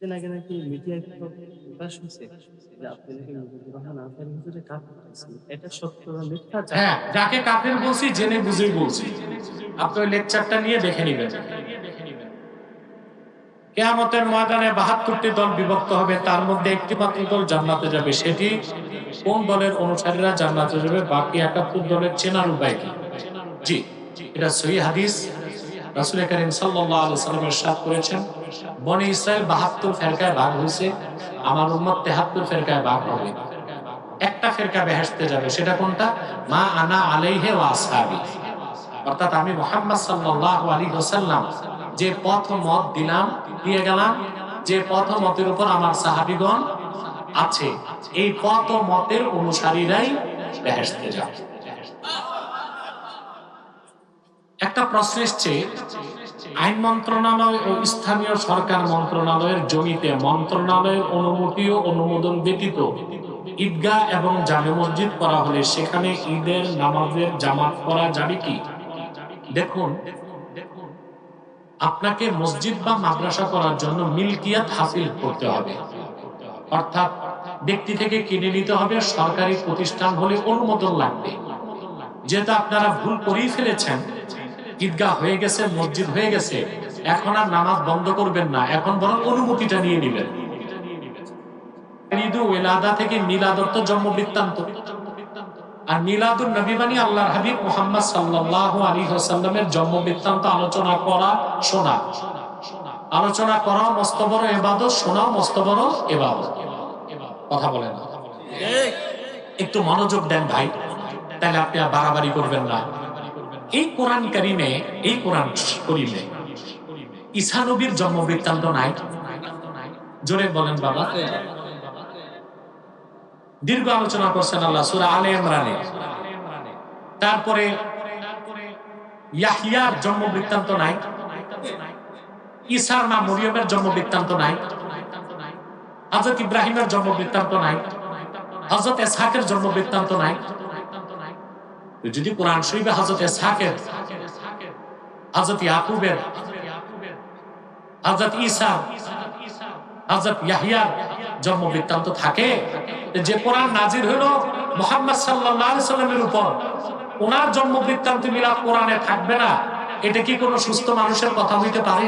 কিছুদিন আগে নাকি মিডিয়ায় প্রকাশ হয়েছে যে আপনি নাকি মুজিবুর রহমান আনসারী। এটা সত্য মিথ্যা? হ্যাঁ যাকে বলছি, জেনে বলছি। আপনি ওই লেকচারটা নিয়ে দেখে নিবেন। কেয়ামতের ময়দানে বাহাত্তরটি দল বিভক্ত হবে, তার মধ্যে একটি মাত্র দল জান্নাতে যাবে, সেটি কোন দলের অনুসারীরা জান্নাতে যাবে? বাকি একাত্তর দলের চেনার উপায় কি জি, এটা সহি হাদিস। রাসূল করিম সাল্লাল্লাহু আলাইহি সাল্লাম ইরশাদ করেছেন, বনি ইসরাইল 72 ফেরকায় ভাগ হয়েছে, আমার উম্মত 73 ফেরকায় ভাগ হবে। একটা ফেরকা বেহেশতে যাবে, সেটা কোনটা? মা আনা আলাইহে ওয়া আসহাবি। অর্থাৎ আমি মুহাম্মদ সাল্লাল্লাহু আলাইহি ওয়াসাল্লাম যে পথ মত দিলাম, দিয়ে গেলাম, যে পথ মতের উপর আমার সাহাবিগণ আছে, এই পথ মতের অনুসারীরাই বেহেশতে যাবে। একটা প্রশ্ন এসছে, আইন মন্ত্রণালয় ও স্থানীয় সরকার মন্ত্রণালয়ের জমিতে মন্ত্রণালয়ের অনুমতি ও অনুমোদন ব্যতীত ঈদগাহ এবং জামে মসজিদ করা হলে সেখানে ঈদের নামাজের জামাত করা যাবে কি? দেখুন, আপনাকে মসজিদ বা মাদ্রাসা করার জন্য মিল্কিয়াত হাসিল করতে হবে। অর্থাৎ ব্যক্তি থেকে কিনে নিতে হবে, সরকারি প্রতিষ্ঠান হলে অনুমোদন লাগবে। যেহেতু আপনারা ভুল করেই ফেলেছেন ঈদগাহ হয়ে গেছে মসজিদ হয়ে গেছে। এখন আর নামাজ বন্ধ করবেন না। এখন বরং অনুমতিটা নিয়ে নেবেন। ওয়েলাদা থেকে মিলাদত্ত জন্ম বৃত্তান্ত আর মিলাদুল নবী মানে আল্লাহর হাবিব মুহাম্মদ সাল্লাল্লাহু আলাইহি ওয়াসাল্লামের জন্ম বৃত্তান্ত আলোচনা করা শোনা। আলোচনা করা মস্ত বড় ইবাদত শোনাও মস্ত বড় ইবাদত কথা বলেন একটু মনোযোগ দেন ভাই। তাহলে আপনি আর বাড়াবাড়ি করবেন না। এই কোরআন কারিমে, এই কোরআন করিমে ঈসা নবীর জন্ম বৃত্তান্ত নাই? জোরে বলেন বাবা। দীর্ঘ আলোচনা করছেন আল্লাহ, সুরা আলে ইমরানে। তারপরে ইয়াহিয়ার জন্ম বৃত্তান্ত নাই? ঈসার মা মরিয়মের জন্ম বৃত্তান্ত নাই? হযরত ইব্রাহিমের জন্ম বৃত্তান্ত নাই? হযরত ইসহাকের জন্ম বৃত্তান্ত নাই? যদি কোরআন শরীফে হযরত ইসহাকের, হযরত ইয়াকুবের, হযরত ঈসা, হযরত ইয়াহিয়ার জন্ম বৃত্তান্ত থাকে যে কোরআন নাজির হইল মোহাম্মদ আলাইহি সাল্লামের উপর, ওনার জন্ম বৃত্তান্ত মিলাদ কোরআনে থাকবে না। এটা কি কোনো সুস্থ মানুষের কথা হইতে পারে?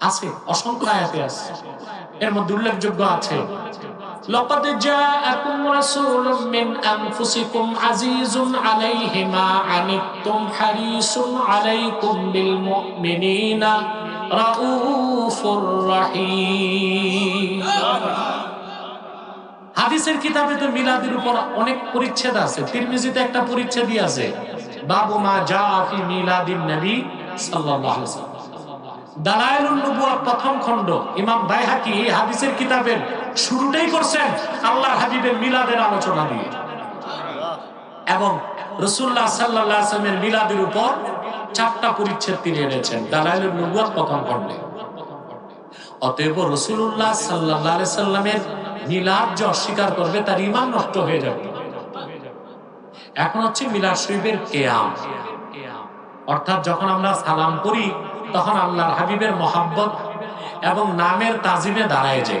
আছে অসংখ্য আয়াতে আছে এর মধ্যে উল্লেখযোগ্য আছে لقد جاءكم رسول من أنفسكم عزيز عليه ما عنتم حريص عليكم بالمؤمنين رؤوف رحيم হাদিসের কিতাবে তো মিলাদের উপর অনেক পরিচ্ছেদ আছে তিরমিজিতে একটা পরিচ্ছেদই আছে বাবু মা জা ফি মিলাদিন নবী সাল্লাল্লাহু আলাইহি দালাইলুন প্রথম খণ্ড। ইমাম বাইহাকি এই হাদিসের কিতাবের শুরুটাই করছেন আল্লাহর হাবিবের মিলাদের আলোচনা দিয়ে এবং রসুল্লাহ সাল্লাহ আসলামের মিলাদের উপর চারটা পরিচ্ছেদ তিনি এনেছেন নবুয়ার প্রথম খণ্ডে। অতএব রসুল্লাহ সাল্লাহ সাল্লামের মিলাদ যে অস্বীকার করবে, তার ইমান নষ্ট হয়ে যাবে। এখন হচ্ছে মিলাদ শরীফের কেয়াম। অর্থাৎ যখন আমরা সালাম করি, তখন আল্লাহর হাবিবের মহাব্বত এবং নামের তাজিমে দাঁড়ায় যে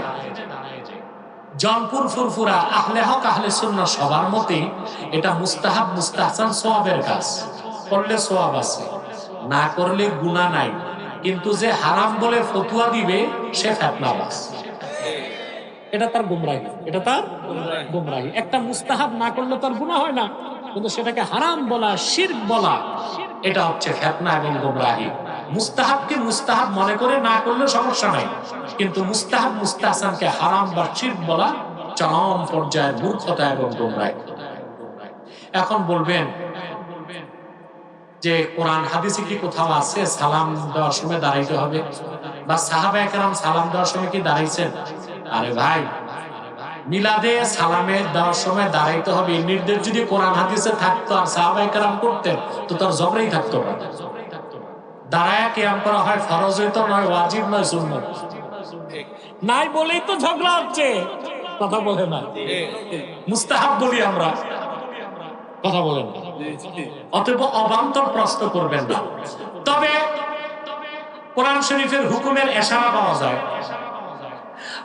জনপুর ফুরফুরা আহলে হক, আহলে সুন্নাহ সবার মতে এটা মুস্তাহাব, মুস্তাহসান সোয়াবের কাজ। করলে সোয়াব আছে, না করলে গুনাহ নাই। কিন্তু যে হারাম বলে ফতুয়া দিবে, সে ফেতনাবাজ এটা তার গুমরাহি। এটা তার গুমরাহি। একটা মুস্তাহাব না করলে তার গুনাহ হয় না। কিন্তু সেটাকে হারাম বলা শির বলা এটা হচ্ছে ফেতনা এবং গুমরাহি। মুস্তাহাবকে মুস্তাহাব মনে করে, না করলে সমস্যা নাই। কিন্তু মুস্তাহাব মুস্তাহসানকে হারাম বা শিরক বলা চরম পর্যায়ের মূর্খতা এবং গুমরাহি। এখন বলবেন যে কোরআন হাদিসে কি কোথাও আছে? সালাম দেওয়ার সময় দাঁড়াইতে হবে। বা সাহাবা একরাম সালাম দেওয়ার সময় কি দাঁড়াইছেন? আরে ভাই মিলাদে সালামে দেওয়ার সময় দাঁড়াইতে হবে। নির্দেশ যদি কোরআন হাদিসে থাকতো আর সাহাবা একরাম করতেন, তো তার জবরেই থাকতো না। দাঁড়ায় কেয়াম করা হয় ফরজ হইতো, নয় ওয়াজিব, নয় সুন্নত। নাই বলেই তো ঝগড়া হচ্ছে। কথা বলে না মুস্তাহাব বলি আমরা। কথা বলেন না অতএব অবান্তর প্রশ্ন করবেন না। তবে কোরআন শরীফের হুকুমের এশারা পাওয়া যায়।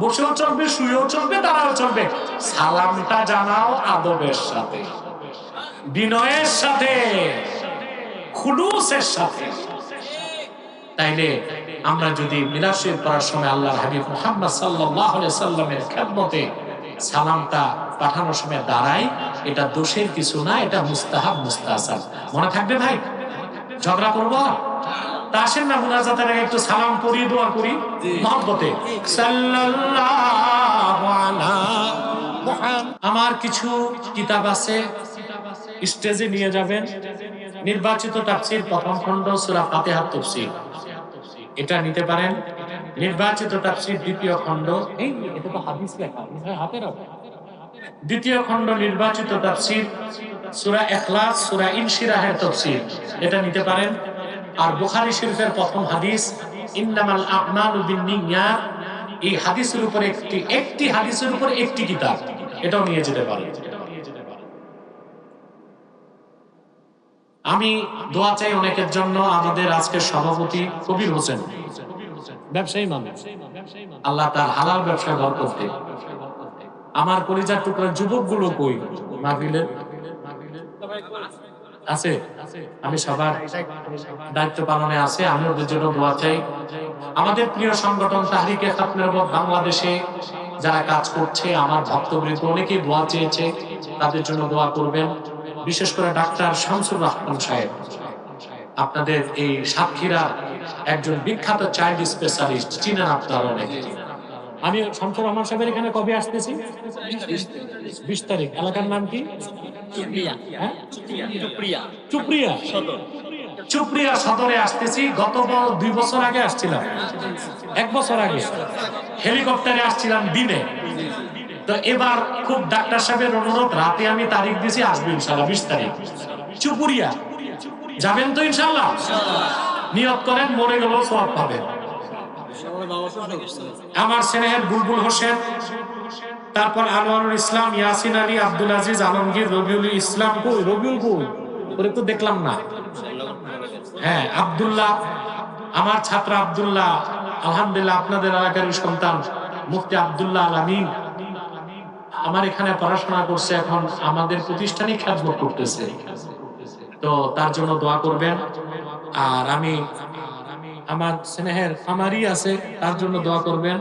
বসেও চলবে, শুয়েও চলবে, দাঁড়াও চলবে। সালামটা জানাও আদবের সাথে, বিনয়ের সাথে, খুলুসের সাথে। তাইলে আমরা যদি মিলাশির পড়ার সময় আল্লাহ হাবিব মুহাম্মদ সাল্লামের খেদমতে সালামটা পাঠানোর সময় দাঁড়াই, এটা দোষের কিছু না, এটা মুস্তাহাব মুস্তাহাসান মনে থাকবে ভাই? ঝগড়া করব? তা আসেন না মুনাজাতের আগে একটু সালাম করি দোয়া করি মহব্বতে। আমার কিছু কিতাব আছে স্টেজে নিয়ে যাবেন। নির্বাচিত তাফসীর প্রথম খণ্ড সূরা ফাতিহার তাফসীর এটা নিতে পারেন। নির্বাচিত তাফসীর দ্বিতীয় খণ্ড। এই এটা তো হাদিস লেখা হাতে রাখো দ্বিতীয় খণ্ড নির্বাচিত তাফসীর সূরা ইখলাস সূরা ইনশিরাহের তাফসীর এটা নিতে পারেন। আর বুখারী শরীফের প্রথম হাদিস, ইন্নামাল আমালু বিন্নিয়াত এই হাদিসের উপর একটি একটি হাদিসের উপর একটি কিতাব। এটাও নিয়ে যেতে পারেন। আমি দোয়া চাই অনেকের জন্য, আমাদের আজকের সভাপতি কবির হোসেন। ব্যবসায়ী মানুষ। আল্লাহ তার হালাল ব্যবসায় বরকত দিন আমার কলিজার টুকরার যুবকগুলো কই? মাহফিলের? আছে? আমি সবার দায়িত্ব পালনে আছে আমি ওদের জন্য দোয়া চাই। আমাদের প্রিয় সংগঠন তাহরিকে খাতমের বাংলাদেশে যারা কাজ করছে, আমার ভক্তবৃন্দ অনেকেই দোয়া চেয়েছে, তাদের জন্য দোয়া করবেন। বিশেষ করে ডাক্তার শামসুর রহমান সাহেব। আপনাদের এই সাতক্ষীরা একজন বিখ্যাত চাইল্ড স্পেশালিস্ট, চিনেন আপনারা অনেকে। আমি শামসুর রহমান সাহেবের এখানে কবে আসতেছি? বিশ তারিখ। এলাকার নাম কি? হ্যাঁ? চুপ্রিয়া চুপ্রিয়া সদরে। আসতেছি। গত দুই বছর আগে আসছিলাম। এক বছর আগে। হেলিকপ্টারে আসছিলাম দিনে। তো এবার খুব ডাক্তার সাহেবের অনুরোধ রাতে আমি তারিখ দিছি আসবে ইনশাল্লাহ বিশ তারিখ। চুপুরিয়া যাবেন তো ইনশাল্লাহ নিয়ত করেন মরে গেল সব পাবেন। আমার স্নেহের বুলবুল হোসেন, তারপর আনোয়ারুল ইসলাম, ইয়াসিন আলী, আব্দুল আজিজ, আলমগীর, রবিউল ইসলাম, কই? রবিউল কই? ওরে তো দেখলাম না। হ্যাঁ আব্দুল্লাহ, আমার ছাত্র আব্দুল্লাহ, আলহামদুলিল্লাহ আপনাদের এলাকার সন্তান, মুফতি আব্দুল্লাহ আলামিন আমার এখানে পড়াশোনা করছে এখন, আমাদের প্রতিষ্ঠানই খ্যাতমত করতেছে। তো তার জন্য দোয়া করবেন। আর আমি আমার স্নেহের খামারি আছে তার জন্য দোয়া করবেন।